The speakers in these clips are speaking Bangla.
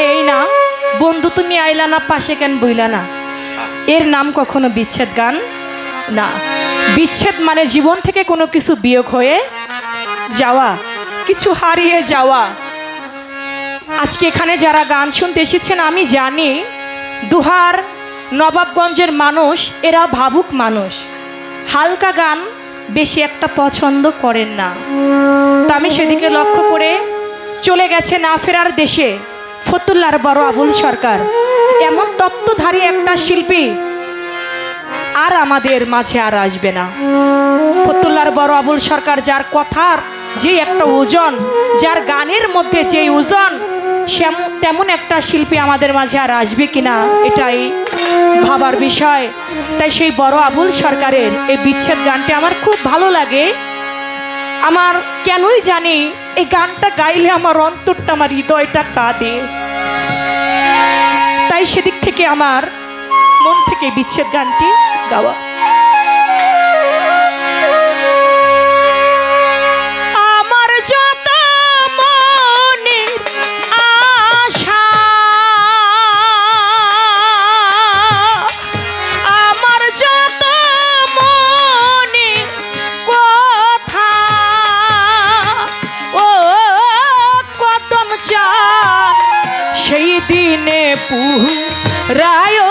মানে এই না। বন্ধু, তুমি আইলা না, পাশে কেন বইলা না? এর নাম কখনো বিচ্ছেদ গান? না। বিচ্ছেদ মানে জীবন থেকে কোনো কিছু বিয়োগ হয়ে যাওয়া, কিছু হারিয়ে যাওয়া। আজকে এখানে যারা গান শুনতে এসেছেন, আমি জানি দুহার, নবাবগঞ্জের মানুষ, এরা ভাবুক মানুষ। হালকা গান বেশি একটা পছন্দ করেন না। তা আমি সেদিকে লক্ষ্য করে চলে গেছে না ফেরার দেশে। ফতুল্লার বড় আবুল সরকার। এমন তত্ত্বধারী একটা শিল্পী আর আমাদের মাঝে আর আসবে না। ফতুল্লার বড় আবুল সরকার যার কথার যে একটা ওজন, যার গানের মধ্যে যে ওজন তেমন একটা শিল্পী আমাদের মাঝে আর আসবে কিনা এটাই ভাবার বিষয়। তাই সেই বড় আবুল সরকারের এই বিচ্ছেদ গানটি আমার খুব ভালো লাগে। আমার কেনই জানি এই গানটা গাইলে আমার অন্তরটা, আমার হৃদয়টা কাঁদে। তাই সেদিক থেকে আমার মন থেকে বিচ্ছেদ গানটি গাওয়া। দিনে পুরায়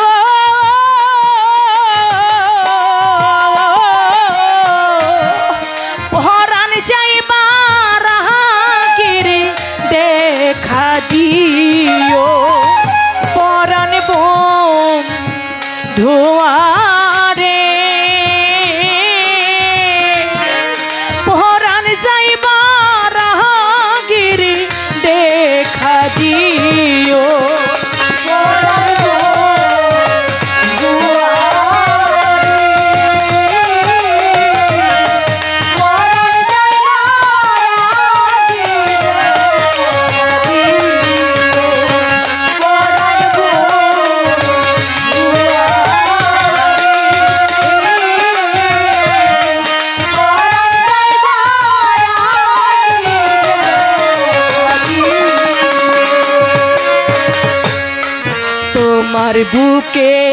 বুকে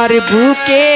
তোমার বুকে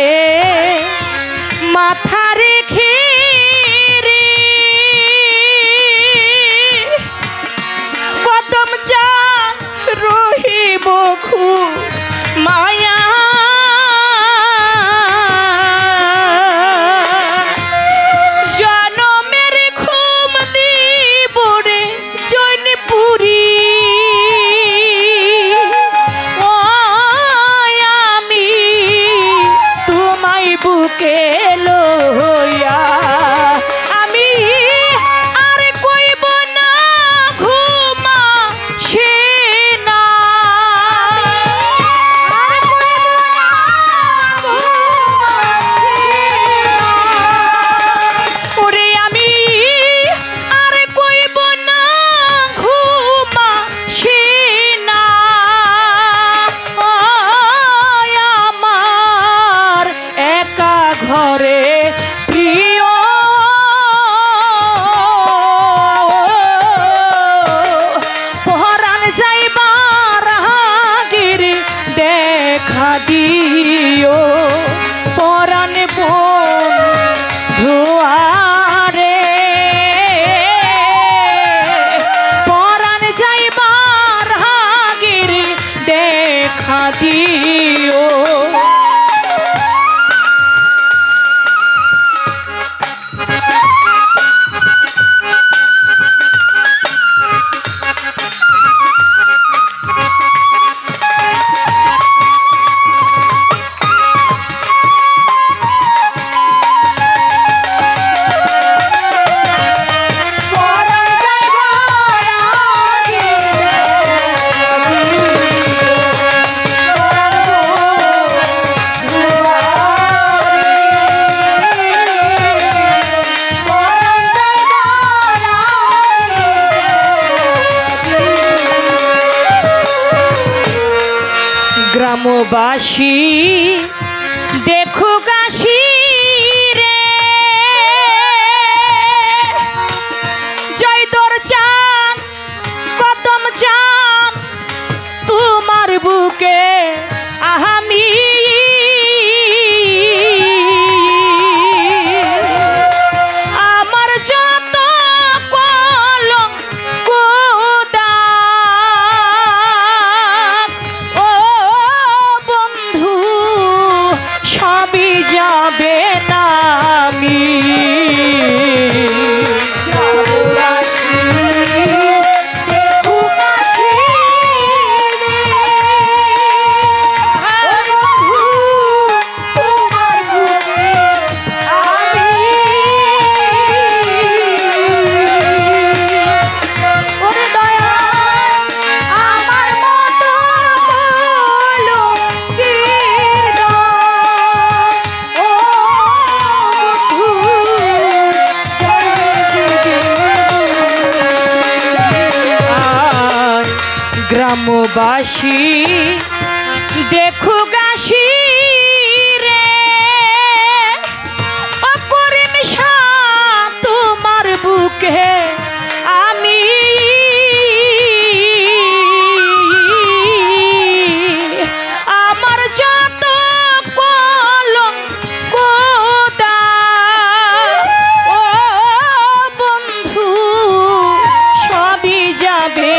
দেখা দিও পরাণ পর গ্রামবাসী দেখো গ্রামবাসী দেখো গাছি রে। অপরিম তোমার বুকে আমি। আমার যত কলম কোদা ও বন্ধু, সবই যাবে।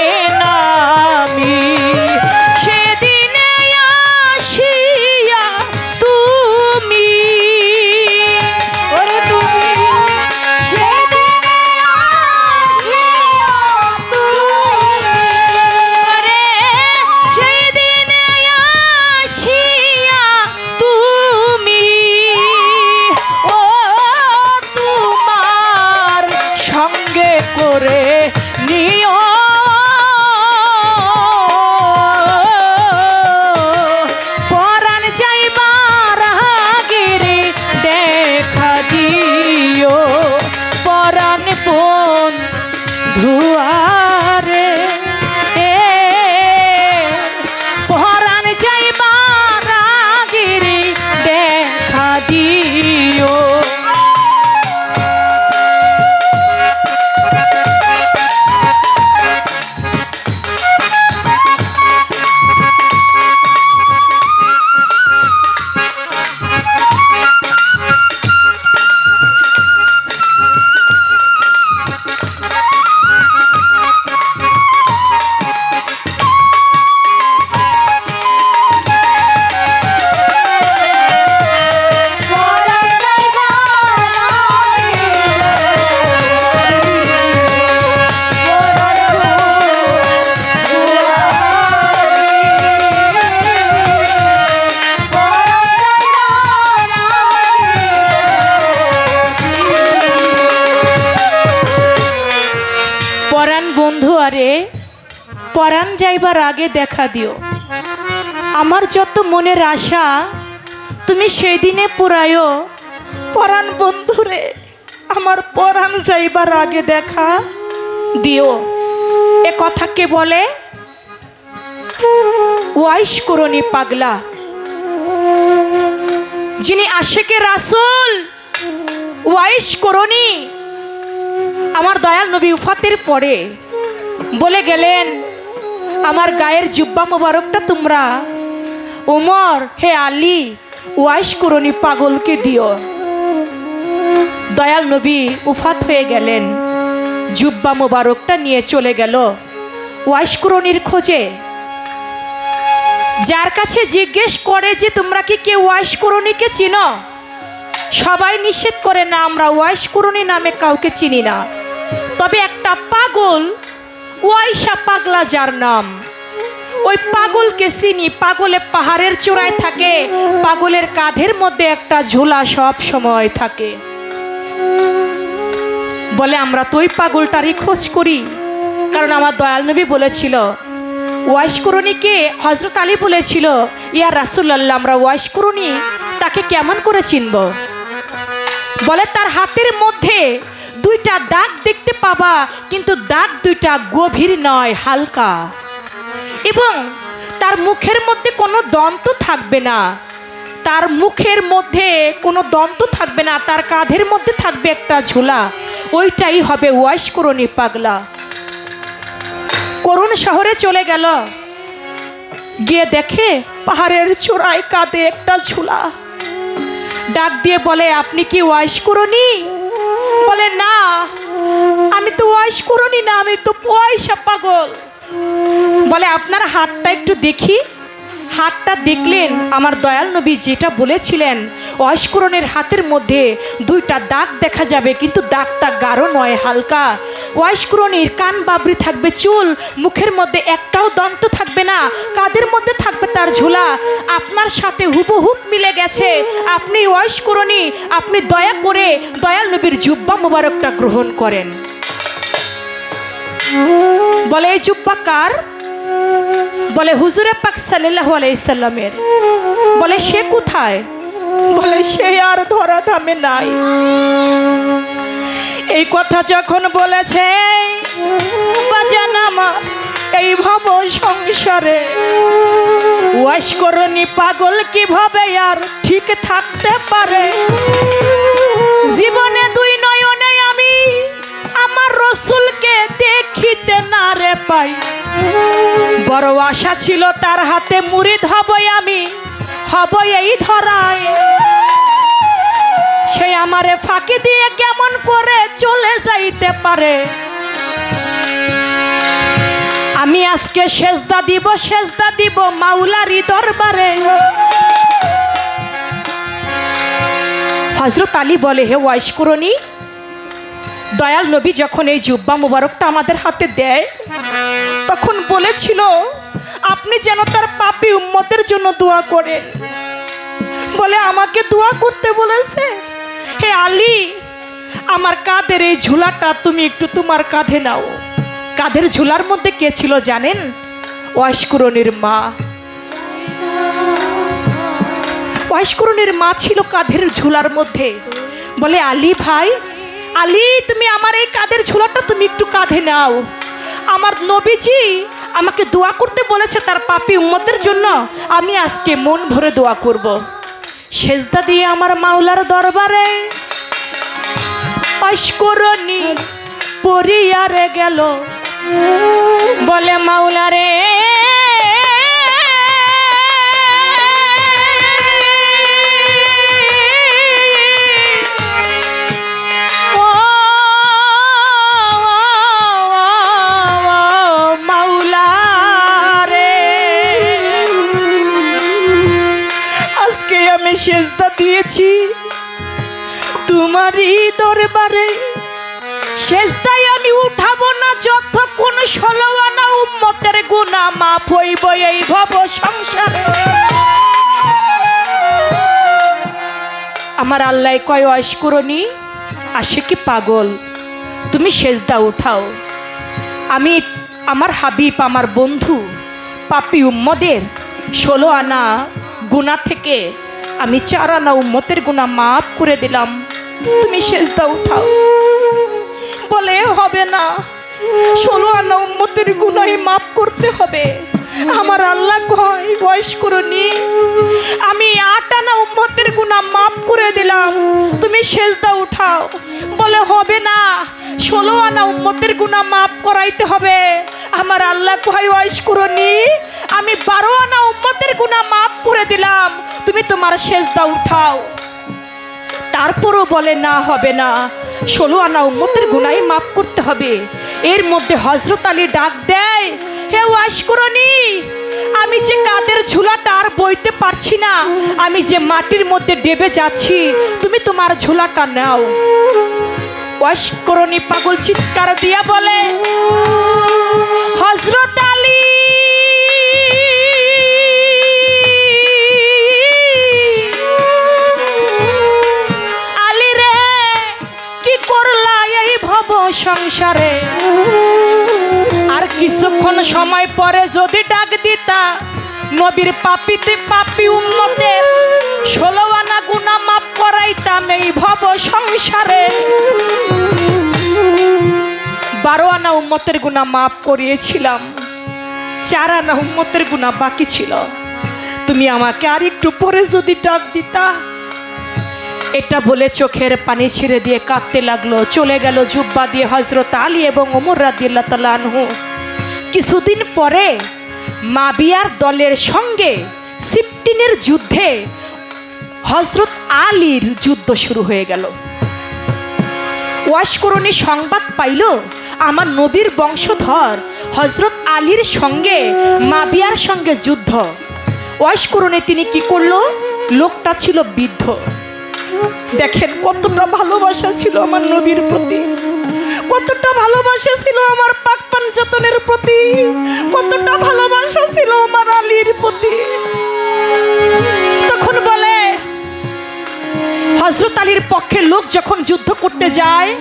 পরাণ বন্ধু, আরে পরাণ যাইবার আগে দেখা দিও। আমার যত মনের আশা, তুমি সেই দিনে পুরায়ও পরাণ বন্ধুরে আমার পরাণ যাইবার আগে দেখা দিও। এ কথা কে বলে? ওয়াইশ করনি পাগলা। যিনি আশেকে রাসুল, ওয়াইশ করনি আমার দয়াল নবী উফাতের পরে বলে গেলেন, আমার গায়ের জুব্বা মোবারকটা তোমরা, ওমর, হে আলী, ওয়াইশ করনি পাগলকে দিও। দয়াল নবী উফাত হয়ে গেলেন, জুব্বা মোবারকটা নিয়ে চলে গেল ওয়াইশ করনির খোঁজে। যার কাছে জিজ্ঞেস করে যে, তোমরা কি কেউ ওয়াইশ করণীকে চিনো? সবাই নিষেধ করে, না, আমরা ওয়াইশ করণী নামে কাউকে চিনি না। তবে একটা পাগল ওয়াইশা পাগলা যার নাম। ওই পাগলকে চিনি, পাগলে পাহাড়ের চূড়ায় থাকে, পাগলের কাঁধের মধ্যে একটা ঝোলা সব সময় থাকে। বলে, আমরা তো ওই পাগলটারই খোঁজ করি। কারণ আমার দয়াল নবী বলেছিল, ওয়াইশ করণীকে হজরত আলী বলেছিল, ইয়া রাসুল্লাহ আমরা ওয়াইশ করণী তাকে কেমন করে চিনব? বলে, তার হাতের মধ্যে দুইটা দাগ দেখতে পাবা, কিন্তু দাগ দুইটা গভীর নয়, হালকা। এবং তার মুখের মধ্যে কোনো দন্ত থাকবে না। তার মুখের মধ্যে কোনো দন্ত থাকবে না, তার কাঁধের মধ্যে থাকবে একটা ঝোলা। ওইটাই হবে ওয়াইশ করণী পাগলা। করুণ শহরে চলে গেল। গিয়ে দেখে পাহাড়ের চূড়ায় কাঁধে একটা ঝুলা। ডাক দিয়ে বলে, আপনি কি ওয়াইশ করনি বলে, না, আমি তো ওয়াশ করি না, আমি তো পয়সা পাগল বলে, আপনার হাতটা একটু দেখি। হাতটা দেখলেন আমার দয়াল নবী যেটা বলেছিলেন অস্করণের হাতের মধ্যে দুইটা দাঁত দেখা যাবে, কিন্তু দাঁতটা গাঢ় নয়, হালকা। অয়স্করণীর কান বাবরি থাকবে চুল, মুখের মধ্যে একটাও দন্ত থাকবে না, কাদের মধ্যে থাকবে তার ঝোলা? আপনার সাথে হুবহুব মিলে গেছে। আপনি অয়স্করণী আপনি দয়া করে দয়াল নবীর জুব্বা মোবারকটা গ্রহণ করেন। বলে, এই জুব্বা কার? বলে, হুজুরে পাক সাল্লাহ আলাইসাল্লামের বলে, সে কোথায়? বলে সে আর ধরা ধামে নাই। এই কথা যখন বলেছে এই ভব সংসারে। ওয়াশ করনি পাগল, কীভাবে আর ঠিক থাকতে পারে? জীবনে দুই নয়নে আমি আমার রসুলকে দেখিতে না রে পাই। বড় আশা ছিল তার হাতে মুড়ি হবই আমি। হব এই ধরায়। সে আমারে ফাঁকি দিয়ে কেমন করে চলে যাইতে পারে? আমি আজকে সেজদা দিব সেজদা দিব মাউলারি দরবারে। হজরত আলী বলে, হে ওয়াইশ করনি, দয়াল নবী যখন এই জুব্বা মুবারকটা আমাদের হাতে দেয়, তখন বলেছিল, আপনি যেন তার পাপি উম্মতের জন্য দোয়া করেন। বলে আমাকে দোয়া করতে বলেছে। হে আলী, আমার কাঁধের এই ঝুলাটা তুমি একটু তোমার কাঁধে নাও। কাঁধের ঝুলার মধ্যে কে ছিল জানেন? ওয়াশকুরনির মা। ওয়াশকুরনির মা ছিল কাঁধের ঝুলার মধ্যে। বলে, আলী ভাই, আলী, তুমি আমার এই কাঁধের ঝুলাটা তুমি একটু কাঁধে নাও। আমার নবীজি আমাকে দোয়া করতে বলেছে তার পাপি উম্মতের জন্য। আমি আজকে মন ভরে দোয়া করব। সেজদা দিয়ে আমার মাওলার দরবারে। অস্করণী পরিয়ারে গেল। বলে মাওলারে দরবারে। আমি উঠাবো না উম্মতের গুণা মাফ হইব এই ভব সংসারে। আমার আল্লাহ কয় অয়স করনি আসে কি পাগল? তুমি সেজদা উঠাও। আমি আমার হাবিব, আমার বন্ধু, পাপি উম্মদের ষোলো আনা গুণা থেকে আমি চার আনা উম্মতের গুণা মাফ করে দিলাম। তুমি সেজদা উঠাও। বলে হবে না। ষোলো আনা উম্মতের গুনাই মাফ করতে হবে। আমার আল্লাহ কয় বয়স করনি আমি আট আনা উম্মতের গুণা মাফ করে দিলাম। তুমি সেজদা উঠাও। বলে হবে না। ষোলো আনা উম্মতের গুণা মাফ করাইতে হবে। আমার আল্লাহ কয় বয়স করনি আমি বারো আনা উম্মতের গুণা মাফ করে দিলাম। তুমি তোমার সেজদা উঠাও। তারপরও বলে, না, হবে না। ষোলো আনা উম্মতের গুনাই মাফ করতে হবে। এর মধ্যে হজরত আলী ডাক দেয়, হে ওয়াশ করনি আমি যে কাদের ঝুলাটা আর বইতে পারছি না, আমি যে মাটির মধ্যে ডেবে যাচ্ছি, তুমি তোমার ঝুলাটা নাও। ওয়াশকরণী পাগল চিৎকার দিয়া বলে হজরত সংসারে। আর কিছুক্ষণ সময় পরে যদি ডাক দিতা, নবীর পাপিতে পাপি উন্নতের ষোলো আনা গুণা মাপ করাইতাম এই ভব সংসারে। বারো আনা উম্মতের গুণা মাপ করিয়েছিলাম, চার আনা উম্মতের গুণা বাকি ছিল। তুমি আমাকে আর একটু পরে যদি ডাক দিতা এটা বলে চোখের পানি ছিঁড়ে দিয়ে কাঁদতে লাগল। চলে গেল জুব্বা দিয়ে হজরত আলী এবং ওমর রাদিল্লা তালা আনহু। কিছুদিন পরে মাবিয়ার দলের সঙ্গে সিফটিনের যুদ্ধে হজরত আলীর যুদ্ধ শুরু হয়ে গেল। ওয়াশকরণী সংবাদ পাইল, আমার নবীর বংশধর হজরত আলীর সঙ্গে, মাবিয়ার সঙ্গে যুদ্ধ। ওয়াশকরণে তিনি কি করল? লোকটা ছিল বৃদ্ধ। দেখেন, কতটা ভালোবাসা ছিল আমার নবীর প্রতি। কতটা ভালোবাসা ছিল আমার পাক পাঞ্জাতনের প্রতি। কতটা ভালোবাসা ছিল আমার আলীর প্রতি। তখন বলে হজরত আলীর পক্ষে লোক যখন যুদ্ধ করতে যায়,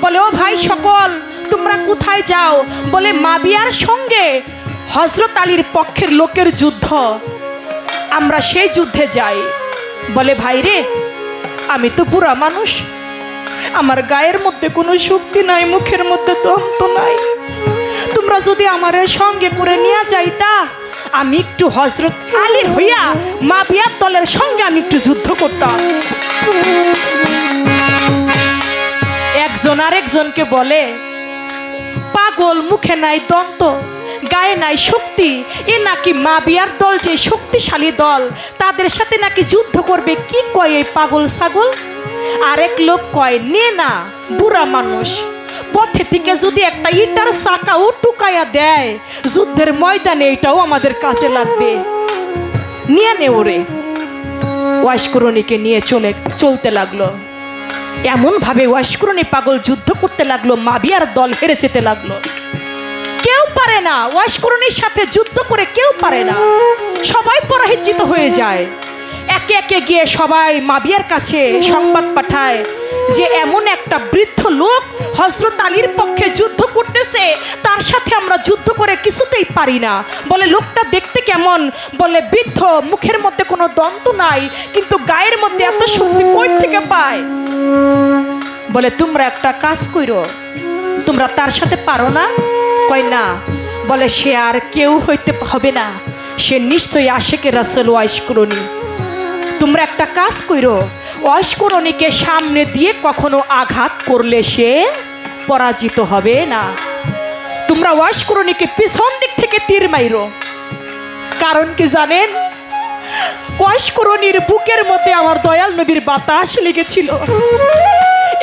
বলে, ও ভাই সকল, তোমরা কোথায় যাও? বলে, মাবিয়ার সঙ্গে হজরত আলীর পক্ষের লোকের যুদ্ধ। আমরা সেই যুদ্ধে যাই। বলে, ভাই রে আমি তো পুরা মানুষ। আমার গায়ের মধ্যে কোনো শক্তি নাই, মুখের মধ্যে দন্ত নাই। তোমরা যদি আমার সঙ্গে করে নিয়ে যাইতা, আমি একটু হজরত আলীর হইয়া মাবিয়ার দলের সঙ্গে আমি একটু যুদ্ধ করতাম। একজন আরেকজনকে বলে, পাগল মুখে নাই দন্ত। গায়ে নাই শক্তি। এ নাকি মা বিয়ার দল যে শক্তিশালী দল। তাদের সাথে নাকি যুদ্ধ করবে, কি কয় এই পাগল ছাগল? আরেক লোক কয়, নে না, বুড়া মানুষ। পথে থেকে যদি একটা ইটার চাকাও টুকাইয়া দেয়, যুদ্ধের ময়দানে এটাও আমাদের কাজে লাগবে। নিয়ে নে ওরে। ওয়াশকরণীকে নিয়ে চলে, চলতে লাগল। এমনভাবে ওয়াশকরণী পাগল যুদ্ধ করতে লাগল, মাবিয়ার দল হেরে যেতে লাগল। কেউ পারে না। ওয়াশকরণীর সাথে যুদ্ধ করে কেউ পারে না। সবাই পরাহিত হয়ে যায়। একে একে গিয়ে সবাই মাবিয়ার কাছে সংবাদ পাঠায় যে এমন একটা বৃদ্ধ লোক হজরত আলীর পক্ষে যুদ্ধ করতেছে, তার সাথে আমরা যুদ্ধ করে কিছুতেই পারি না। বলে, লোকটা দেখতে কেমন? বলে, বৃদ্ধ, মুখের মধ্যে কোনো দন্ত নাই, কিন্তু গায়ের মধ্যে এত শক্তি কই থেকে পায়? বলে, তোমরা একটা কাজ কইরো, তোমরা তার সাথে পারো না? কয় না, বলে, সে আর কেউ হইতে হবে না। সে নিশ্চয়ই আশেকে রাসেল ওয়াইশ তোমরা একটা কাজ করো অস্করণীকে সামনে দিয়ে কখনো আঘাত করলে সে পরাজিত হবে না। তোমরা অস্করণীকে পিছন দিক থেকে তীর মাইরো। কারণ কি জানেন? অস্করণীর বুকের মধ্যে আমার দয়াল নবীর বাতাস লেগেছিল।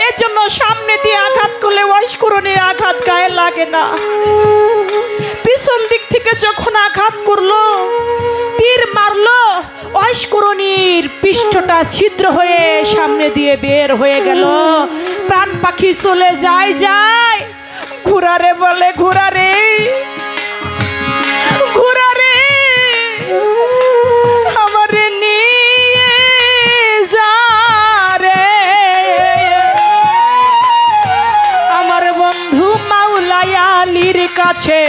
এর জন্য সামনে দিয়ে আঘাত করলে অস্করণীর আঘাত গায়ে লাগে না। পিছন দিক থেকে যখন আঘাত করল, তীর মারলো অস্করণীর পৃষ্ঠটা ছিদ্র হয়ে সামনে দিয়ে বের হয়ে গেল। প্রাণ পাখি চলে যায় যায়। ঘুরারে বলে, ঘুরারে। মাওলায় কাছে।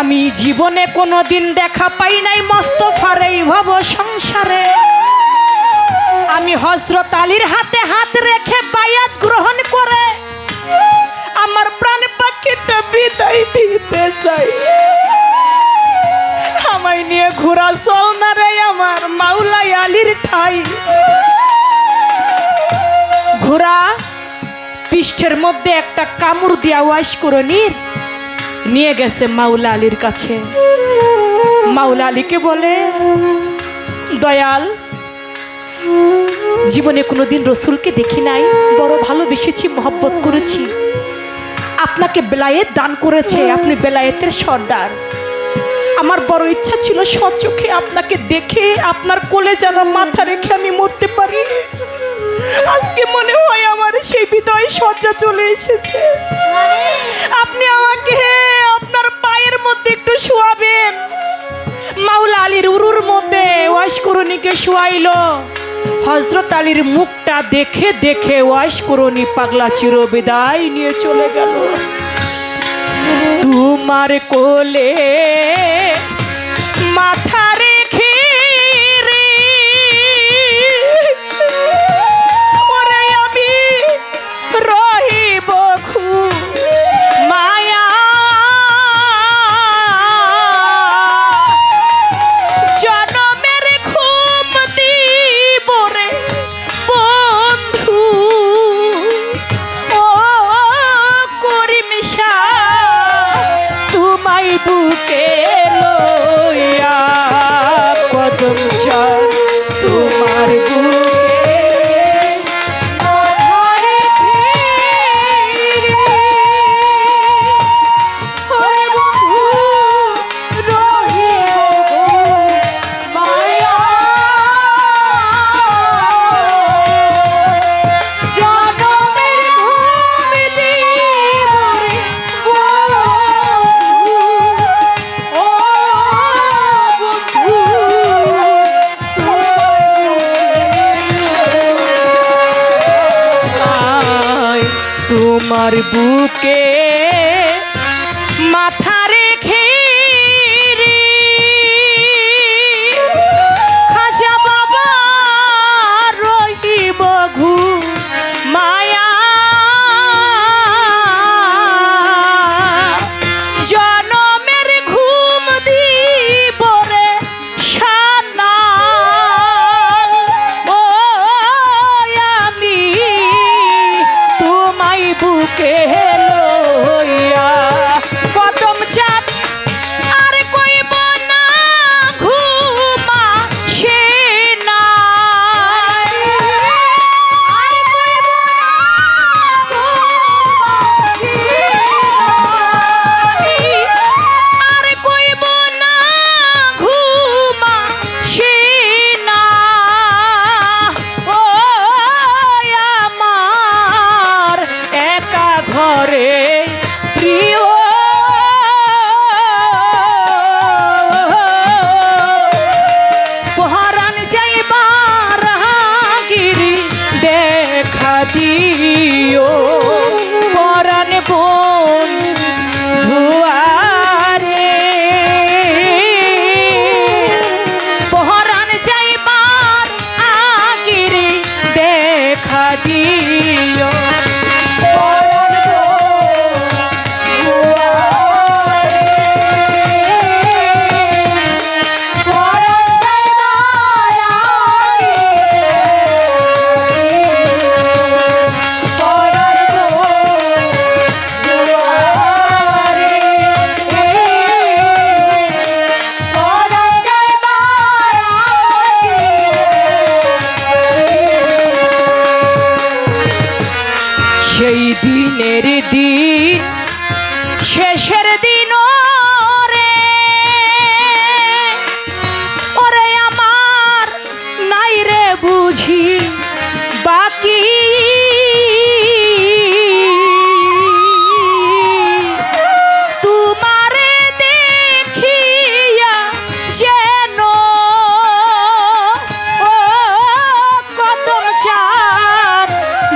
আমি জীবনে কোনো দিন দেখা পাই নাই মস্তফার এই ভব সংসারে। আমি হজরত আলীর হাতে হাত রেখে বায়াত গ্রহণ করে আমার প্রাণ পাখিটা বিদায় দিতে চাই। আমায় নিয়ে ঘোরা চল না রে আমার মাওলাই আলীর ঠাই। ঘোড়া পৃষ্ঠের মধ্যে একটা কামড় দিয়া ওয়াশ করে নির নিয়ে গেছে মাওলা আলীর কাছে। মাওলা আলীকে বলে, দয়াল, জীবনে কোনো দিন রসুলকে দেখি নাই, বড় ভালোবেসেছি, মহব্বত করেছি। আপনাকে বেলায়েত দান করেছে, আপনি বেলায়েতের সর্দার। আমার বড় ইচ্ছা ছিল সচোখে আপনাকে দেখে, আপনার কোলে যেন মাথা রেখে আমি মরতে পারি। আজকে মনে হয় আমার সেই বিদায় সজ্জা চলে এসেছে। আপনি আমাকে আপনার পায়ের মধ্যে একটু শোয়াবেন। মাউলা আলীর উরুর মধ্যে ওয়াশকুরুনিকে শোয়াইল। হজরত আলীর মুখটা দেখে দেখে ওয়াশকুরুনি পাগলা চির বিদায় নিয়ে চলে গেল। তোমার কোলে মাথা আমার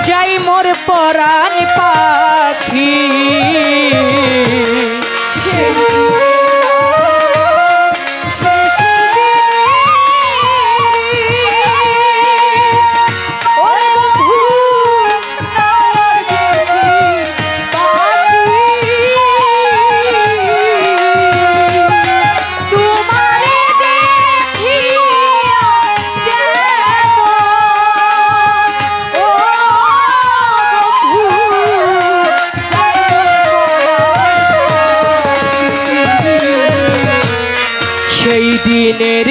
চাই মোর পরাণ পাখি। Lady.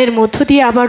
গানের মধ্য দিয়ে আবারও